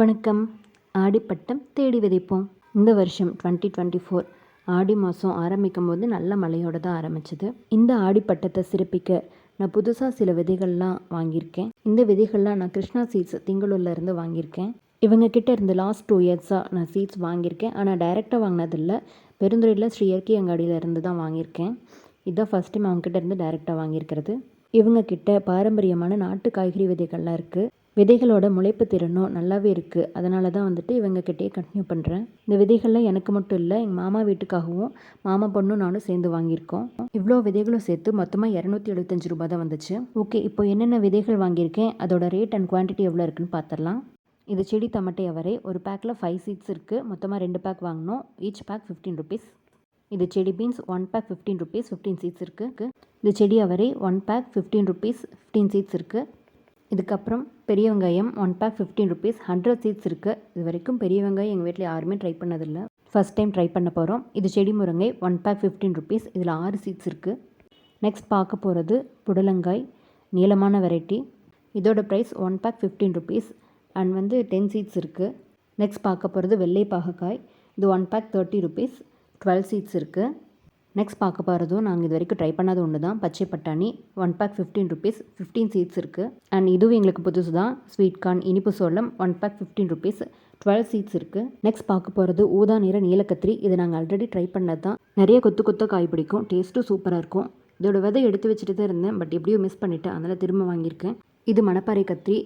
வணக்கம். ஆடிப்பட்டம் தேடி விதைப்போம். இந்த வருஷம் டுவெண்ட்டி டுவெண்ட்டி ஃபோர் ஆடி மாதம் ஆரம்பிக்கும் போது நல்ல மழையோட தான் ஆரம்பிச்சது. இந்த ஆடிப்பட்டத்தை சிறப்பிக்க நான் புதுசாக சில விதைகள்லாம் வாங்கியிருக்கேன். இந்த விதைகள்லாம் நான் கிருஷ்ணா சீட்ஸ் திங்களூர்ல இருந்து வாங்கியிருக்கேன். இவங்கக்கிட்ட இருந்து லாஸ்ட் டூ இயர்ஸாக நான் சீட்ஸ் வாங்கியிருக்கேன். ஆனால் டைரெக்டாக வாங்கினதில்ல. பெருந்துறையில் ஸ்ரீ இயற்கை அங்காடியில் இருந்து தான் வாங்கியிருக்கேன். இதுதான் ஃபஸ்ட் டைம் அவங்ககிட்ட இருந்து டைரெக்டாக வாங்கியிருக்கிறது. இவங்க கிட்ட பாரம்பரியமான நாட்டு காய்கறி விதைகள்லாம் இருக்குது விதைகளோட முளைப்பு திறனும் நல்லாவே இருக்குது அதனால தான் வந்துட்டு இவங்கக்கிட்டே கண்டினியூ பண்ணுறேன் இந்த விதைகள்லாம் எனக்கு மட்டும் இல்லை எங்கள் மாமா வீட்டுக்காகவும் மாமா பொண்ணும் நானும் சேர்ந்து வாங்கியிருக்கோம். இவ்வளோ விதைகளும் சேர்த்து மொத்தமாக இரநூத்தி எழுபத்தஞ்சு ரூபாய் தான் வந்துச்சு. ஓகே இப்போ என்னென்ன விதைகள் வாங்கியிருக்கேன் அதோட ரேட் அண்ட் குவான்டிட்டி எவ்வளோ இருக்குன்னு பார்த்துடலாம் இது செடி தமட்டை அவரை ஒரு பேக்கில் ஃபைவ் சீட்ஸ் இருக்குது மொத்தமாக ரெண்டு பேக் வாங்கினோம் ஈச் பேக் ஃபிஃப்டீன் ருபீஸ் இது செடி beans one pack fifteen rupees fifteen seeds இருக்குது இது செடி அவரை one pack fifteen rupees fifteen seeds இருக்குது இதுக்கப்புறம் பெரிய வெங்காயம் one pack fifteen rupees hundred seeds இருக்குது இது வரைக்கும் பெரிய வெங்காயம் எங்கள் வீட்டில் யாருமே ட்ரை பண்ணதில்லை. ஃபஸ்ட் டைம் ட்ரை பண்ண போகிறோம் இது செடி முருங்கை ஒன் பேக் ஃபிஃப்டீன் ருபீஸ் இதில் ஆறு சீட்ஸ் இருக்குது நெக்ஸ்ட் பார்க்க போகிறது புடலங்காய் நீளமான வெரைட்டி. இதோட price one pack fifteen rupees and வந்து டென் சீட்ஸ் இருக்குது நெக்ஸ்ட் பார்க்க போகிறது வெள்ளை பாகக்காய். இது one pack thirty rupees twelve seeds இருக்குது நெக்ஸ்ட் பார்க்க போகிறதும் நாங்கள் இது வரைக்கும் ட்ரை பண்ணாத ஒன்று தான் பச்சை பட்டாணி one pack fifteen rupees fifteen seeds இருக்குது அண்ட் இதுவும் எங்களுக்கு புதுசு தான். ஸ்வீட் கார்ன் இனிப்பு சோளம் one pack fifteen rupees twelve seeds இருக்குது நெக்ஸ்ட் பார்க்க போகிறது ஊதா நிற நீலக்கத்திரி. இதை நாங்கள் ஆல்ரெடி ட்ரை பண்ணது தான். நிறைய கொத்து கொத்த காய் பிடிக்கும். டேஸ்ட்டும் சூப்பராக இருக்கும். இதோட விதை எடுத்து வச்சுட்டு தான் இருந்தேன். பட் எப்படியோ மிஸ் பண்ணிவிட்டு அதனால் திரும்ப வாங்கியிருக்கேன். இது மணப்பாறை கத்திரி.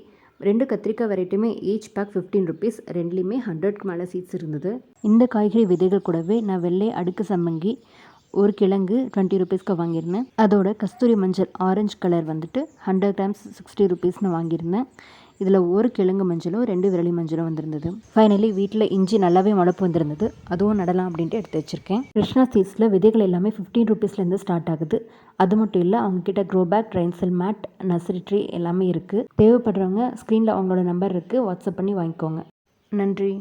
ரெண்டு கத்திரிக்காய் வெரைட்டியுமே ஈச் பேக் ஃபிஃப்டீன் ருபீஸ் ரெண்டுலேயுமே ஹண்ட்ரட்க்கு மேலே சீட்ஸ் இருந்தது. இந்த காய்கறி விதைகள் கூடவே நான் வெள்ளை அடுக்கு சம்மங்கி ஒரு கிழங்கு டுவெண்ட்டி ருபீஸ்க்கு வாங்கியிருந்தேன். அதோட கஸ்தூரி மஞ்சள் ஆரஞ்சு கலர் வந்துட்டு ஹண்ட்ரட் கிராம்ஸ் சிக்ஸ்டி ருபீஸ்னு வாங்கியிருந்தேன். இதில் ஒரு கிழங்கு மஞ்சளும் ரெண்டு விரலி மஞ்சளும் வந்திருந்தது. ஃபைனலி வீட்டில் இஞ்சி நல்லாவே முளப்பு வந்திருந்தது. அதுவும் நடலாம் அப்படின்ட்டு எடுத்து வச்சுருக்கேன். கிருஷ்ணா சீட்ஸில் விதைகள் எல்லாமே ஃபிஃப்டீன் ருபீஸ்லேருந்து ஸ்டார்ட் ஆகுது. அது மட்டும் இல்லை அவங்கக்கிட்ட க்ரோ பேக் ட்ரைன்சல் மேட் நர்சரி ட்ரீ எல்லாமே இருக்குது தேவைப்படுறவங்க ஸ்க்ரீனில் அவங்களோட நம்பர் இருக்குது வாட்ஸ்அப் பண்ணி வாங்கிக்கோங்க. நன்றி.